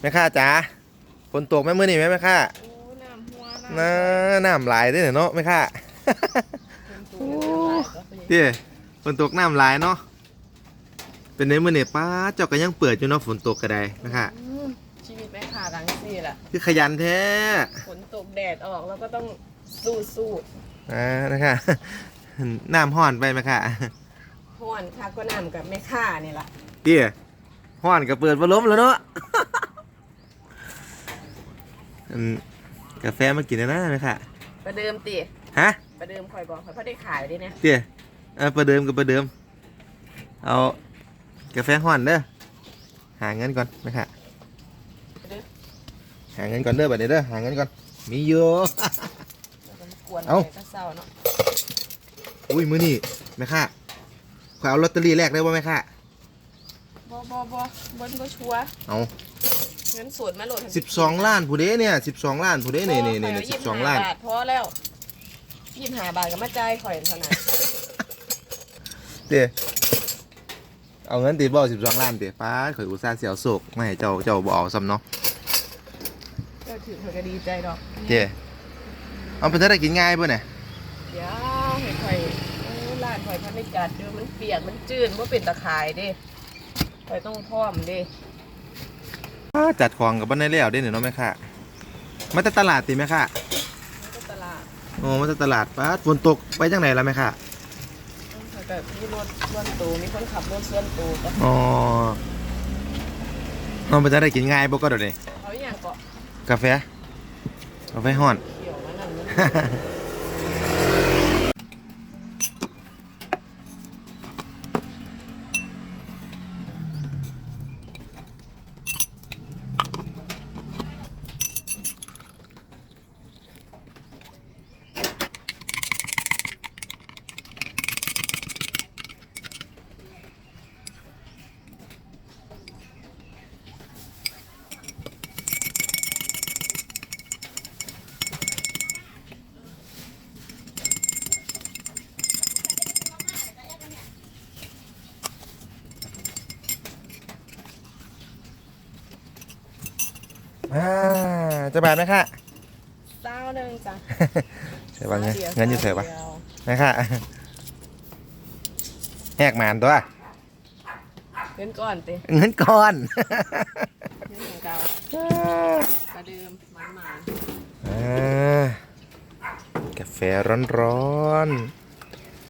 แม่ค้าจ๋าฝนตกไหมมื้อนี้ไหมแม่ค้าโอ้น้ำหัวน้าน้ำหลายเด้อเนาะแม่ค้าโอ้เด้ฝนตกน้ำหลายเนาะเป็นในมื้อนี้ป้าดเจ้าก็ยังเปิดอยู่เนาะฝนตกก็ได้แม่ค้าชีวิตแม่ขาดังสี่ล่ะคือขยันแท้ฝนตกแดดออกแล้วก็ต้องสู้สู้อ่านะคะน้ำห้อนไปแม่ค้าห้อนค่ะก็น้ำกับแม่ข่านี่ล่ะเตี้ยห้อนก็เปิดพัดลมแล้วเนาะ อันกาแฟมากินแล้วนะแม่ค้าประเดิมติฮะประเดิมคอยบอกคอยเพราะได้ขายด้วยเนี่ยเตี้ยเออประเดิมกับประเดิม เอากาแฟห้อนเด้อหาเงินก่อนนะครับประเดิมหาเงินก่อนเด้อบัดนี้เด้อหาเงินก่อนมีอยู่มันกวนเอ้าไปก็เศร้าเนาะอุ้ยมือนี่แม่ค่ะขอเอาลอตเตอรี่แรกได้บ่แม่ค่ะบอบอบอเบิ้ลก็ชัวร์เอาเงินสดมาโหลดสิบสองล้านผู้เด้เนี่ยสิบสองล้านผู้เด้นี่นี่นี่สิบสองล้านบาทพอแล้วยี่สิบห้าบาทก็มาจ่ายข่อยเท่านั้นเตี้ยเอาเงินตีบ่สิบสองล้านเตี้ยป้าดข่อยอุตส่าห์เสียวโศกไม่ให้เจ้าเจ้าบ่เอาซ้ำเนาะก็ถือข่อยก็ดีใจดอกเตี้ยเอาไปจะได้กินง่ายป่ะเนี่ยเดี๋ยวให้ข่อยโอ้ร้านข่อยพันได้จัดเดี๋ยวมันเปียกมันจืดว่าเป็นตะขายเด้ข่อยต้องพร้อมเด้ป้าด จัดของกับบ้านได้แล้วเด้เนี่ยเนาะแม่ค่ะมาแต่ตลาดติแม่ค่ะมันก็ตลาดโอ้มาแต่ตลาดป้าดฝนตกไปจังไหนล่ะแม่ค่ะข่อยแบบมีรถส่วนตัวมีคนขับรถส่วนตัวก็อ๋อเอาไปจะได้กินง่ายบ่ก็เดี๋ยวนี้เขาอย่างเกาะกาแฟกาแฟห้อน เขียวมันนั่นมัน อ่าจะบาทไหมค่ะเศร้าหนึ่งจ้ะใช่ป่ะเงินดีวเงินอยู่ใส่ปะเดียวไหมค่ะแหกหมานตัวเงินก่อนเต้เงินก้อนเงินของเก่าประเดิมมันมาอ่ากาแฟร้อนๆ